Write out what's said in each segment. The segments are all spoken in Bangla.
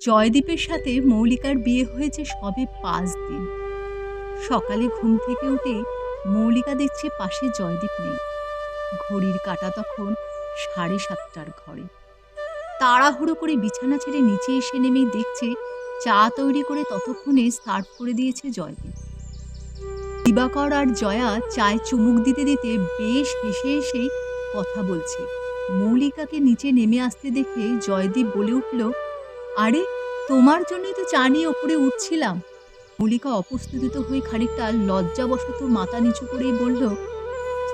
জয়দীপের সাথে মৌলিকার বিয়ে হয়েছে সবে পাঁচ দিন। সকালে ঘুম থেকে উঠে মৌলিকা দেখছে পাশে জয়দীপ নেই। ঘড়ির কাটা তখন সাড়ে সাতটার ঘরে। তাড়াহুড়ো করে বিছানা ছেড়ে নিচে এসে নেমেই দেখছে চা তৈরি করে ততক্ষণে সার্ভ করে দিয়েছে জয়দীপ। দিবাকর আর জয়া চায় চুমুক দিতে দিতে বেশ হেসে হেসেই কথা বলছে। মৌলিকাকে নিচে নেমে আসতে দেখে জয়দীপ বলে উঠল আরে, তোমার জন্যই তো চা নিয়ে ওপরে উঠছিলাম। মল্লিকা অপ্রস্তুতিত হয়ে খানিকটা লজ্জাবশত মাথা নিচু করেই বলল,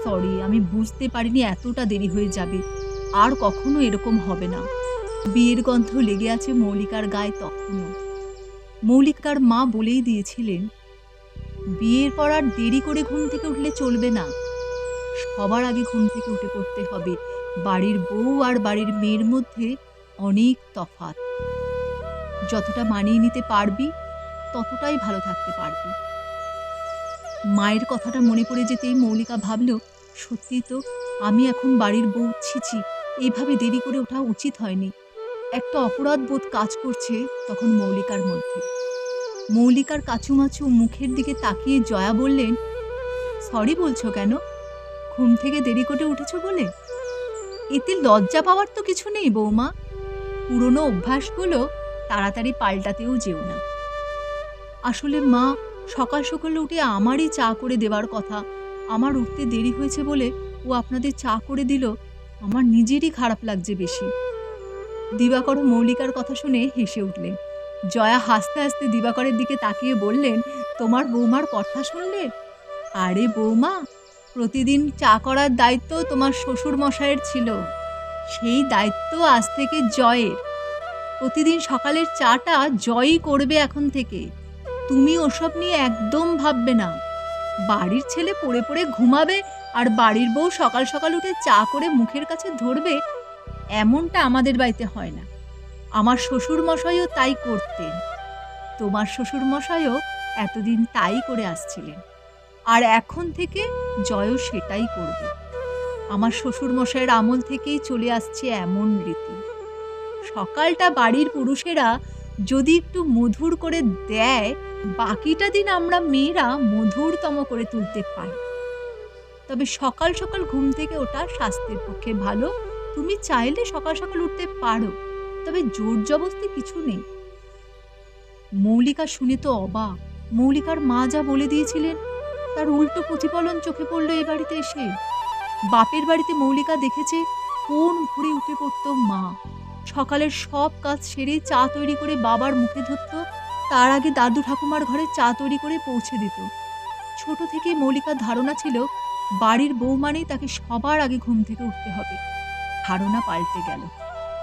সরি, আমি বুঝতে পারিনি এতটা দেরি হয়ে যাবে। আর কখনো এরকম হবে না। বিয়ের গন্ধ লেগে আছে মৌলিকার গায়ে তখনও। মৌলিকার মা বলেই দিয়েছিলেন, বিয়ের পর আর দেরি করে ঘুম থেকে উঠলে চলবে না। সবার আগে ঘুম থেকে উঠে পড়তে হবে। বাড়ির বউ আর বাড়ির মেয়ের মধ্যে অনেক তফাৎ। যতটা মানিয়ে নিতে পারবি, ততটাই ভালো থাকতে পারবি। মায়ের কথাটা মনে পড়ে যেতেই মৌলিকা ভাবল সত্যি তো, আমি এখন বাড়ির বউ ছিছি এইভাবে দেরি করে ওঠা উচিত হয়নি। একটা অপরাধ বোধ কাজ করছে তখন মৌলিকার মধ্যে। মৌলিকার কাচুমাচু মুখের দিকে তাকিয়ে জয়া বললেন, সরি বলছো কেন? ঘুম থেকে দেরি করে উঠেছো বলে? এতে লজ্জা পাওয়ার তো কিছু নেই বৌমা। পুরনো অভ্যাসগুলো তাড়াতাড়ি পাল্টাতেও যেও না। আসলে মা, সকাল সকাল উঠে আমারই চা করে দেওয়ার কথা। আমার উঠতে দেরি হয়েছে বলে ও আপনাদের চা করে দিল। আমার নিজেরই খারাপ লাগছে বেশি। দিবাকর মৌলিকার কথা শুনে হেসে উঠলেন। জয়া হাসতে হাসতে দিবাকরের দিকে তাকিয়ে বললেন, তোমার বৌমার কথা শুনলে? আরে বৌমা, প্রতিদিন চা করার দায়িত্ব তোমার শ্বশুর মশাইয়ের ছিল। সেই দায়িত্ব আজ থেকে জয়ের। প্রতিদিন সকালের চাটা জয়ই করবে এখন থেকে। তুমি ওসব নিয়ে একদম ভাববে না। বাড়ির ছেলে পড়ে পড়ে ঘুমাবে আর বাড়ির বউ সকাল সকাল উঠে চা করে মুখের কাছে ধরবে, এমনটা আমাদের বাড়িতে হয় না। আমার শ্বশুর মশাইও তাই করতেন। তোমার শ্বশুর মশাইও এতদিন তাই করে আসছিলেন। আর এখন থেকে জয়ও সেটাই করবে। আমার শ্বশুর মশাইয়ের আমল থেকেই চলে আসছে এমন রীতি। সকালটা বাড়ির পুরুষেরা যদি একটু মধুর করে দেয়, বাকিটা দিন আমরা মেয়েরা মধুরতম করে তুলতে পারি। তবে সকাল সকাল ঘুম থেকে ওটা স্বাস্থ্যের পক্ষে ভালো। তুমি চাইলে সকাল সকাল উঠতে পারো, তবে জোর জবস্তি কিছু নেই। মৌলিকা শুনে তো অবাক। মৌলিকার মা যা বলে দিয়েছিলেন, তার উল্টো প্রতিফলন চোখে পড়ল এ বাড়িতে এসে। বাপের বাড়িতে মৌলিকা দেখেছে, কোন ভরে উঠে পড়তো মা। সকালের সব কাজ সেরে চা তৈরি করে বাবার মুখে ধরত। তার আগে দাদু ঠাকুমার ঘরে চা তৈরি করে পৌঁছে দিত। ছোট থেকে মৌলিকার ধারণা ছিল, বাড়ির বউ মানেই তাকে সবার আগে ঘুম থেকে উঠতে হবে। ধারণা পাল্টে গেল।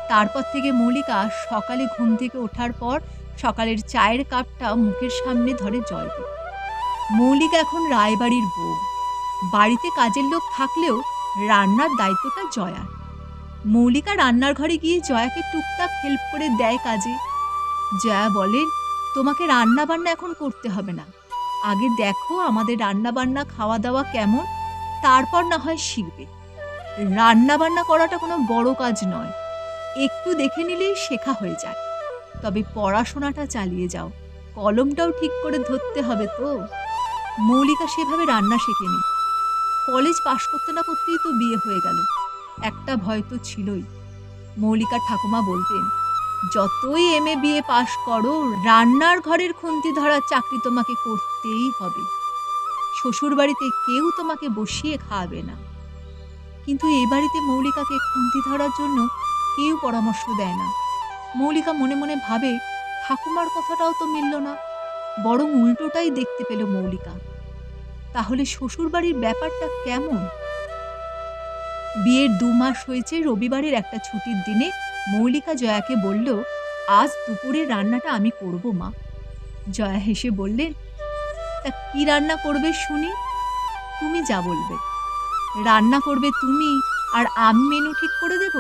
তারপর থেকে মৌলিকা সকালে ঘুম থেকে ওঠার পর সকালের চায়ের কাপটা মুখের সামনে ধরে জয়দীপ মৌলিকা এখন রায়বাড়ির বউ। বাড়িতে কাজের লোক থাকলেও রান্নার দায়িত্বটা জয়ার। মৌলিকা রান্নার ঘরে গিয়ে জয়াকে টুকটাক হেল্প করে দেয় কাজে। জয়া বলেন তোমাকে রান্না বান্না এখন করতে হবে না। আগে দেখো আমাদের রান্না বান্না খাওয়া দাওয়া কেমন, তারপর না হয় শিখবে। রান্না বান্না করাটা কোনো বড় কাজ নয়। একটু দেখে নিলেই শেখা হয়ে যায়। তবে পড়াশোনাটা চালিয়ে যাও। কলমটাও ঠিক করে ধরতে হবে তো। মৌলিকা সেভাবে রান্না শেখেনি। কলেজ পাশ করতে না করতেই তো বিয়ে হয়ে গেল। একটা ভয় তো ছিলই। মৌলিকা ঠাকুমা বলতেন, যতই এম এ বিয়ে পাশ করো, রান্নার ঘরের খুন্তি ধরার চাকরি তোমাকে করতেই হবে। শ্বশুর বাড়িতে কেউ তোমাকে বসিয়ে খাওয়াবে না। কিন্তু এ বাড়িতে মৌলিকাকে খুন্তি ধরার জন্য কেউ পরামর্শ দেয় না। মৌলিকা মনে মনে ভাবে, ঠাকুমার কথাটাও তো মিলল না, বরং উল্টোটাই দেখতে পেল মৌলিকা। তাহলে শ্বশুর বাড়ির ব্যাপারটা কেমন? বিয়ের দু মাস হয়েছে, রবিবারের একটা ছুটির দিনে মৌলিকা জয়াকে বলল, আজ দুপুরের রান্নাটা আমি করব, মা। জয়া হেসে বললেন, তা কি রান্না করবে শুনি? তুমি যা বলবে। রান্না করবে তুমি, আর আমি মেনু ঠিক করে দেব?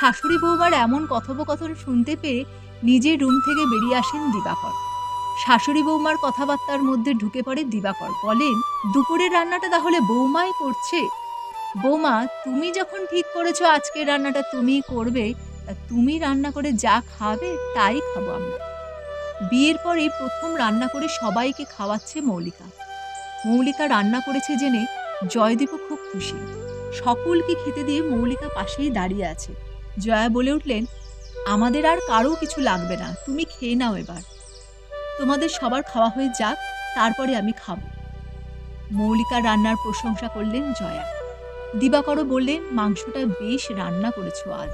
শাশুড়ি বৌমার এমন কথোপকথন শুনতে পেয়ে নিজের রুম থেকে বেরিয়ে আসেন দিবাকর। শাশুড়ি বৌমার কথাবার্তার মধ্যে ঢুকে পড়ে দিবাকর, বলেন, দুপুরের রান্নাটা তাহলে বৌমাই করছে। বৌমা, তুমি যখন ঠিক করেছ আজকের রান্নাটা তুমিই করবে তুমি রান্না করে যা খাবে তাই খাব আমরা। বিয়ের পরে প্রথম রান্না করে সবাইকে খাওয়াচ্ছে মৌলিকা। মৌলিকা রান্না করেছে জেনে জয়দীপও খুব খুশি। সকলকে খেতে দিয়ে মৌলিকা পাশেই দাঁড়িয়ে আছে। জয়া বলে উঠলেন, আমাদের আর কারও কিছু লাগবে না, তুমি খেয়ে নাও এবার। তোমাদের সবার খাওয়া হয়ে যাক, তারপরে আমি খাব। মৌলিকা রান্নার প্রশংসা করলেন জয়া। দিবাকরও বললেন, মাংসটা বেশ রান্না করেছ আজ।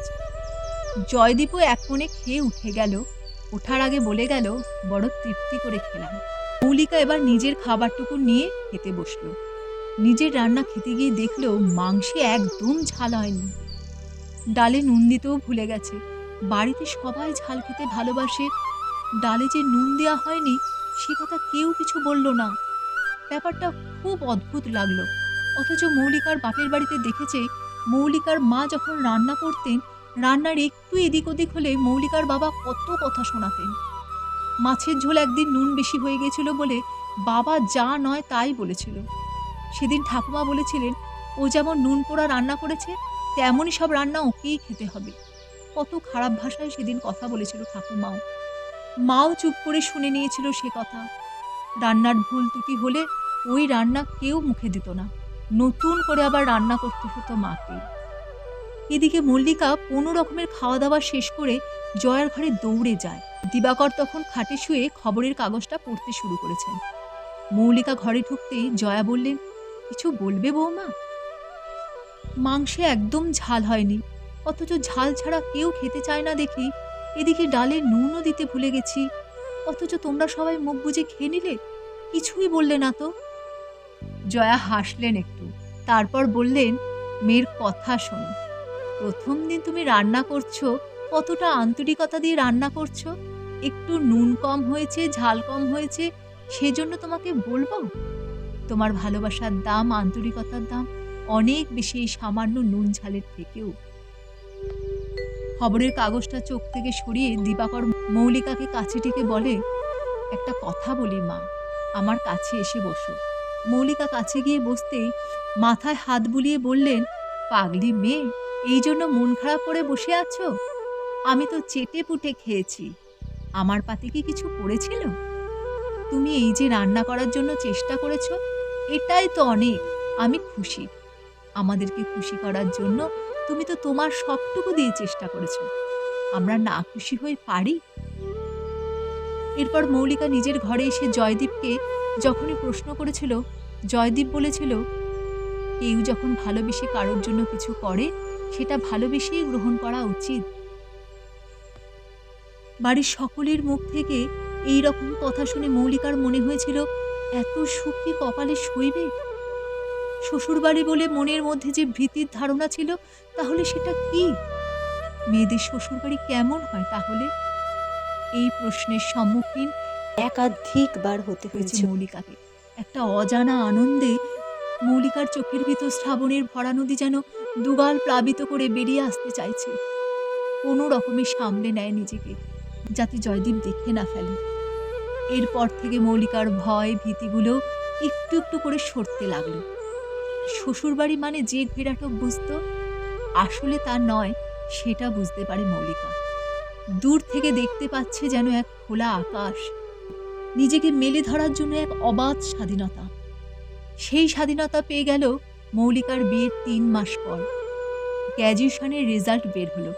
জয়দীপও এক কোণে খেয়ে উঠে গেল। ওঠার আগে বলে গেল, বড় তৃপ্তি করে খেলাম। মৌলিকা এবার নিজের খাবারটুকু নিয়ে খেতে বসল। নিজের রান্না খেতে গিয়ে দেখল, মাংসে একদম ঝাল হয়নি। ডালে নুন দিতেও ভুলে গেছে। বাড়িতে সবাই ঝাল খেতে ভালোবাসে। ডালে যে নুন দেওয়া হয়নি, সে কথা কেউ কিছু বলল না। ব্যাপারটা খুব অদ্ভুত লাগল। অথচ মৌলিকার বাপের বাড়িতে দেখেছে মৌলিকার মা যখন রান্না করতেন, রান্নার একটু এদিক ওদিক হলে মৌলিকার বাবা কত কথা শোনাতেন। মাছের ঝোল একদিন নুন বেশি হয়ে গেছিল বলে বাবা যা নয় তাই বলেছিল। সেদিন ঠাকুমা বলেছিলেন, ও যেমন নুন পোড়া রান্না করেছে, তেমনই সব রান্না ওকেই খেতে হবে। কত খারাপ ভাষায় সেদিন কথা বলেছিল ঠাকুমাও। মাও চুপ করে শুনে নিয়েছিল সে কথা। রান্নার ভুল ত্রুটি হলে ওই রান্না কেউ মুখে দিত না। নতুন করে আবার রান্না করতে হতো মাকে। এদিকে মল্লিকা কোনো রকমের খাওয়া দাওয়া শেষ করে জয়ার ঘরে দৌড়ে যায়। দিবাকর তখন খাটে শুয়ে খবরের কাগজটা পড়তে শুরু করেছেন। মৌলিকা ঘরে ঢুকতেই জয়া বললেন, কিছু বলবে বৌমা? মাংসে একদম ঝাল হয়নি, অথচ ঝাল ছাড়া কেউ খেতে চায় না দেখি। এদিকে ডালে নুনও দিতে ভুলে গেছি, অথচ তোমরা সবাই মুখ বুজে খেয়ে নিলে, কিছুই বললে না তো? জয়া হাসলেন একটু। তারপর বললেন, মেয়ের কথা শোনো। প্রথম দিন তুমি রান্না করছ, কতটা আন্তরিকতা দিয়ে রান্না করছ? একটু নুন কম হয়েছে, ঝাল কম হয়েছে, সেজন্য তোমাকে বলব? তোমার ভালোবাসার দাম, আন্তরিকতার দাম অনেক বেশি এই সামান্য নুন ঝালের থেকেও। খবরের কাগজটা চোখ থেকে সরিয়ে দিবাকর মৌলিকাকে কাছে টিকে বলে, একটা কথা বলি মা, আমার কাছে এসে বসো। মৌলিকা কাছে গিয়ে বসতেই মাথায় হাত বুলিয়ে বললেন, পাগলি মেয়ে, এই জন্য মন খারাপ করে বসে আছো? আমি তো চেটে পুটে খেয়েছি। আমার পাতে কি কিছু পড়েছিল? তুমি এই যে রান্না করার জন্য চেষ্টা করেছ, এটাই তো অনেক, আমি খুশি। আমাদেরকে খুশি করার জন্য তুমি তো তোমার সবটুকু দিয়ে চেষ্টা করেছ। আমরা না খুশি হয়ে পারি? এরপর মৌলিকা নিজের ঘরে এসে জয়দীপকে যখনই প্রশ্ন করেছিল, জয়দীপ বলেছিল, কেউ যখন ভালোবেসে কারোর জন্য কিছু করে, সেটা ভালোবেসেই গ্রহণ করা উচিত। বাড়ির সকলের মুখ থেকে এই রকম কথা শুনে মৌলিকার মনে হয়েছিল, এত সুখ কি কপালে সইবে শ্বশুরবাড়ি বলে মনের মধ্যে যে ভীতির ধারণা ছিল, তাহলে সেটা কি? মেয়েদের শ্বশুরবাড়ি কেমন হয় তাহলে? এই প্রশ্নের সম্মুখীন একাধিকবার হতে হয়েছে। মৌলিকাকে। একটা অজানা আনন্দে মৌলিকার চোখের ভিতর শ্রাবণের ভরা নদী যেন দুগাল প্লাবিত করে বেরিয়ে আসতে চাইছে। কোনো রকমে সামলে নেয় নিজেকে যাতে জয়দীপ দেখে না ফেলে। এরপর থেকে মৌলিকার ভয় ভীতিগুলো একটু একটু করে সরতে লাগল। শ্বশুরবাড়ি মানে যে ঘেরাটক বুঝতো আসলে তা নয় সেটা বুঝতে পারে মৌলিকা। দূর থেকে দেখতে পাচ্ছে যেন এক খোলা আকাশ। নিজেকে মেলে ধরার জন্য এক অবাধ স্বাধীনতা। সেই স্বাধীনতা পেয়ে গেল মৌলিকার বিয়ের তিন মাস পর। গ্র্যাজুয়েশনের রেজাল্ট বের হলো।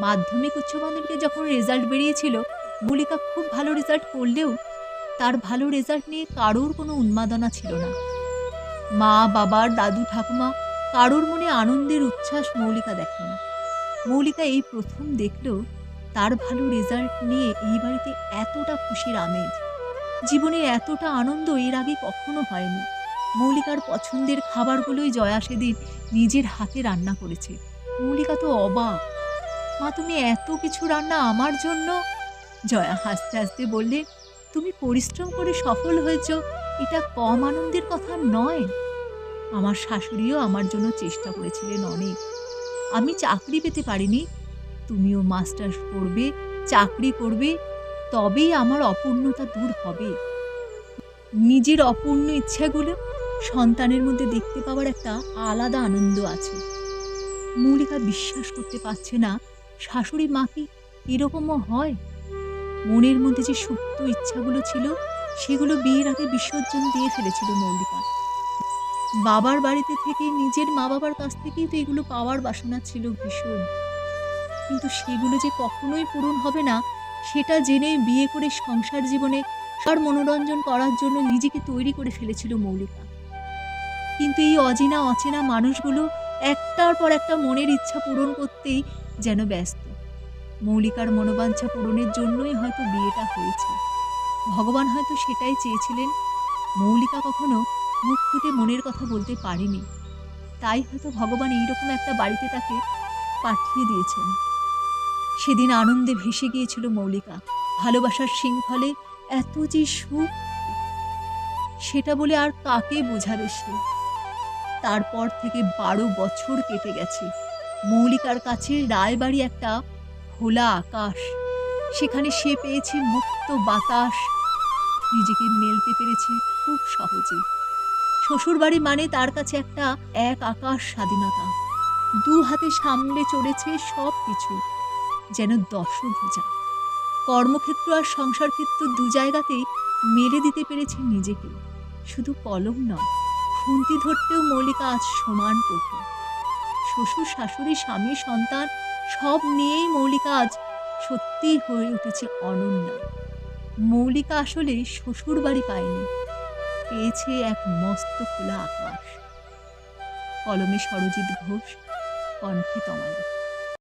মাধ্যমিক উচ্চ মাধ্যমিকে যখন রেজাল্ট বেরিয়েছিল, মৌলিকা খুব ভালো রেজাল্ট করলেও তার ভালো রেজাল্ট নিয়ে কারোর কোনো উন্মাদনা ছিল না। মা বাবার দাদু, ঠাকুমা কারোর মনে আনন্দের উচ্ছ্বাস মৌলিকা দেখেনি। মৌলিকা এই প্রথম দেখল তার ভালো রেজাল্ট নিয়ে এই বাড়িতে এতটা খুশির আমেজ। জীবনে এতটা আনন্দ এর আগে কখনো হয়নি। মৌলিকার পছন্দের খাবারগুলোই জয়া সেদিন নিজের হাতে রান্না করেছে। মৌলিকা তো অবাক। মা, তুমি এত কিছু রান্না আমার জন্য? জয়া হাসতে হাসতে বললে, তুমি পরিশ্রম করে সফল হয়েছ। এটা কম আনন্দের কথা নয়। আমার শাশুড়িও আমার জন্য চেষ্টা করেছিলেন অনেক। আমি চাকরি পেতে পারিনি। তুমিও মাস্টার্স করবে চাকরি করবে, তবেই আমার অপূর্ণতা দূর হবে। নিজের অপূর্ণ ইচ্ছাগুলো সন্তানের মধ্যে দেখতে পাওয়ার একটা আলাদা আনন্দ আছে। মৌলিকা বিশ্বাস করতে পারছে না, শাশুড়ি মা কি এরকমও হয়? মনের মধ্যে যে সুপ্ত ইচ্ছাগুলো ছিল, সেগুলো বিয়ের আগে বিসর্জন দিয়ে ফেলেছিল মৌলিকা। বাবার বাড়িতে থেকে নিজের মা বাবার কাছ থেকেই তো এগুলো পাওয়ার বাসনা ছিল ভীষণ। কিন্তু সেগুলো যে কখনোই পূরণ হবে না, সেটা জেনে বিয়ে করে সংসার জীবনে সার মনোরঞ্জন করার জন্য নিজেকে তৈরি করে ফেলেছিল মৌলিকা কিন্তু এই অচেনা অচেনা মানুষগুলো একটার পর একটা মনের ইচ্ছা পূরণ করতেই যেন ব্যস্ত। মৌলিকার মনোবাঞ্ছা পূরণের জন্যই হয়তো বিয়েটা হয়েছে। ভগবান হয়তো সেটাই চেয়েছিলেন। মৌলিকা কখনো মুখ ফুটে মনের কথা বলতে পারেনি। তাই হয়তো ভগবান এইরকম একটা বাড়িতে তাকে পাঠিয়ে দিয়েছেন। সেদিন আনন্দে ভেসে গিয়েছিল মৌলিকা। ভালোবাসার শৃঙ্খলে এত যে সুখ, সেটা বলে আর কাকে বোঝাবে সে? তারপর থেকে বারো বছর কেটে গেছে। মৌলিকার কাছে রায়বাড়ি একটা খোলা আকাশ। সেখানে সে পেয়েছে মুক্ত বাতাস। নিজেকে মেলতে পেরেছে খুব সহজে। শ্বশুরবাড়ি মানে তার কাছে একটা এক আকাশ স্বাধীনতা। দু হাতে সামলে চলেছে সব কিছু যেন দশভুজা কর্মক্ষেত্র আর সংসার ক্ষেত্র দু জায়গাতেই মেলে দিতে পেরেছে নিজেকে। শুধু কলম নয়, খুন্তি ধরতেও মৌলিকা আজ সমান করত শ্বশুর, শাশুড়ি, স্বামী, সন্তান সব নিয়েই মৌলিকা আজ সত্যিই হয়ে উঠেছে অনন্যা। মৌলিকা আসলে শ্বশুর বাড়ি পায়নি, পেয়েছে এক মস্ত খোলা আকাশ। কলমে সরজিৎ ঘোষ, কণ্ঠে তমালক